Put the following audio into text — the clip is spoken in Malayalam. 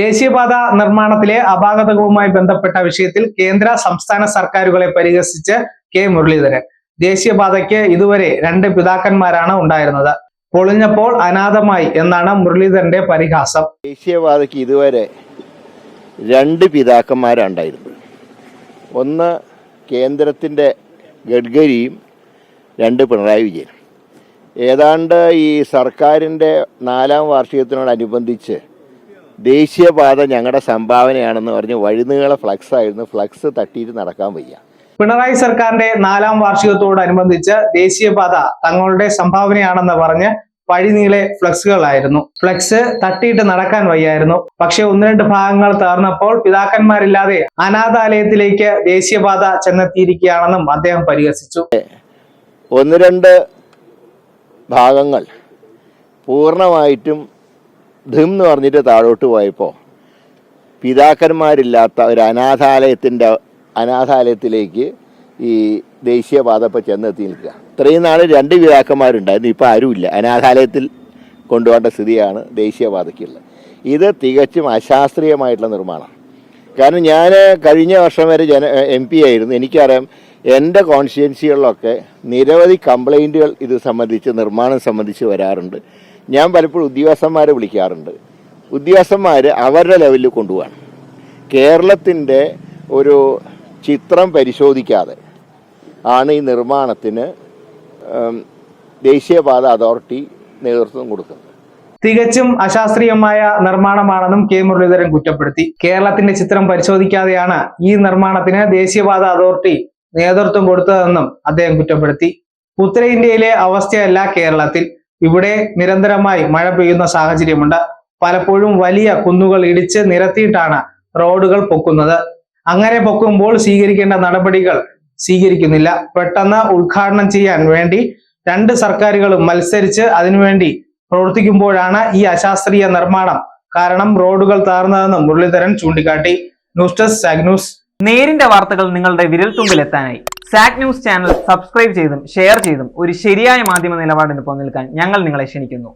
ദേശീയപാത നിർമ്മാണത്തിലെ അപാകതകളുമായി ബന്ധപ്പെട്ട വിഷയത്തിൽ കേന്ദ്ര സംസ്ഥാന സർക്കാരുകളെ പരിഹസിച്ച് കെ മുരളീധരൻ. ദേശീയപാതയ്ക്ക് ഇതുവരെ രണ്ട് പിതാക്കന്മാരാണ് ഉണ്ടായിരുന്നത്. പൊളിഞ്ഞപ്പോൾ അനാഥമായി എന്നാണ് മുരളീധരന്റെ പരിഹാസം. ദേശീയപാതയ്ക്ക് ഇതുവരെ രണ്ട് പിതാക്കന്മാരുണ്ടായിരുന്നു ഒന്ന് കേന്ദ്രത്തിന്റെ ഗഡ്കരിയും രണ്ട് പിണറായി വിജയനും. ഏതാണ്ട് ഈ സർക്കാരിന്റെ നാലാം വാർഷികത്തിനോടനുബന്ധിച്ച് ദേശീയപാത ഞങ്ങളുടെ സംഭാവനയാണെന്ന് പറഞ്ഞ് വഴുന്നുകളെ ഫ്ലക്സ് ആയിരുന്നു. ഫ്ലക്സ് തട്ടിയിട്ട് നടക്കാൻ വയ്യ. പിണറായി സർക്കാരിന്റെ നാലാം വാർഷികത്തോടനുബന്ധിച്ച് ദേശീയപാത തങ്ങളുടെ സംഭാവനയാണെന്ന് പറഞ്ഞ് വഴിനീളെ ഫ്ലക്സുകളായിരുന്നു. ഫ്ലക്സ് തട്ടിയിട്ട് നടക്കാൻ വയ്യായിരുന്നു. പക്ഷെ ഒന്ന് രണ്ട് ഭാഗങ്ങൾ തേർന്നപ്പോൾ പിതാക്കന്മാരില്ലാതെ അനാഥാലയത്തിലേക്ക് ദേശീയപാത ചെന്നെത്തിയിരിക്കുകയാണെന്നും അദ്ദേഹം പരിഹസിച്ചു. ഒന്ന് രണ്ട് ഭാഗങ്ങൾ പൂർണമായിട്ടും ധിം എന്ന് പറഞ്ഞിട്ട് താഴോട്ട് പോയപ്പോൾ പിതാക്കന്മാരില്ലാത്ത ഒരു അനാഥാലയത്തിന്റെ അനാഥാലയത്തിലേക്ക് ഈ ദേശീയപാത ഇപ്പോൾ ചെന്നെത്തി നിൽക്കുക ഇത്രയും നാൾ രണ്ട് പിതാക്കന്മാരുണ്ടായിരുന്നു ഇപ്പോൾ ആരുമില്ല. അനാഥാലയത്തിൽ കൊണ്ടുപോകേണ്ട സ്ഥിതിയാണ് ദേശീയപാതയ്ക്കുള്ളത്. ഇത് തികച്ചും അശാസ്ത്രീയമായിട്ടുള്ള നിർമ്മാണം. കാരണം ഞാൻ കഴിഞ്ഞ വർഷം വരെ ജന എം പി ആയിരുന്നു. എനിക്കറിയാം എന്റെ കോൺസ്റ്റിറ്റ്യൻസികളിലൊക്കെ നിരവധി കംപ്ലൈന്റുകൾ ഇത് സംബന്ധിച്ച് നിർമ്മാണം സംബന്ധിച്ച് വരാറുണ്ട്. ഞാൻ പലപ്പോഴും ഉദ്യോഗസ്ഥന്മാരെ വിളിക്കാറുണ്ട്. ഉദ്യോഗസ്ഥന്മാർ അവരുടെ ലെവലിൽ കൊണ്ടുപോകണം കേരളത്തിന്റെ ഒരു ചിത്രം പരിശോധിക്കാതെ ആണ് ഈ നിർമ്മാണത്തിന് ദേശീയപാത അതോറിറ്റി നേതൃത്വം കൊടുക്കുന്നത്. തികച്ചും അശാസ്ത്രീയമായ നിർമ്മാണമാണെന്നും കെ മുരളീധരൻ കുറ്റപ്പെടുത്തി. കേരളത്തിന്റെ ചിത്രം പരിശോധിക്കാതെയാണ് ഈ നിർമ്മാണത്തിന് ദേശീയപാത അതോറിറ്റി നേതൃത്വം കൊടുത്തതെന്നും അദ്ദേഹം കുറ്റപ്പെടുത്തി. ഉത്തരേന്ത്യയിലെ അവസ്ഥയല്ല കേരളത്തിൽ. ഇവിടെ നിരന്തരമായി മഴ പെയ്യുന്ന സാഹചര്യമുണ്ട്. പലപ്പോഴും വലിയ കുന്നുകൾ ഇടിച്ച് നിരത്തിയിട്ടാണ് റോഡുകൾ പൊക്കുന്നത്. അങ്ങനെ പൊക്കുമ്പോൾ സ്വീകരിക്കേണ്ട നടപടികൾ സ്വീകരിക്കുന്നില്ല. പെട്ടെന്ന് ഉദ്ഘാടനം ചെയ്യാൻ വേണ്ടി രണ്ട് സർക്കാരുകളും മത്സരിച്ച് അതിനുവേണ്ടി പ്രവർത്തിക്കുമ്പോഴാണ് ഈ അശാസ്ത്രീയ നിർമ്മാണം കാരണം റോഡുകൾ താർന്നതെന്നും മുരളീധരൻ ചൂണ്ടിക്കാട്ടി. News desk news. നേരിന്റെ വാർത്തകൾ നിങ്ങളുടെ വിരൽത്തുമ്പിൽ എത്താനായി സാക് ന്യൂസ് ചാനൽ സബ്സ്ക്രൈബ് ചെയ്തും ഷെയർ ചെയ്തും ഒരു ശരിയായ മാധ്യമ നിലപാടിന് പോകാൻ ഞങ്ങൾ നിങ്ങളെ ക്ഷണിക്കുന്നു.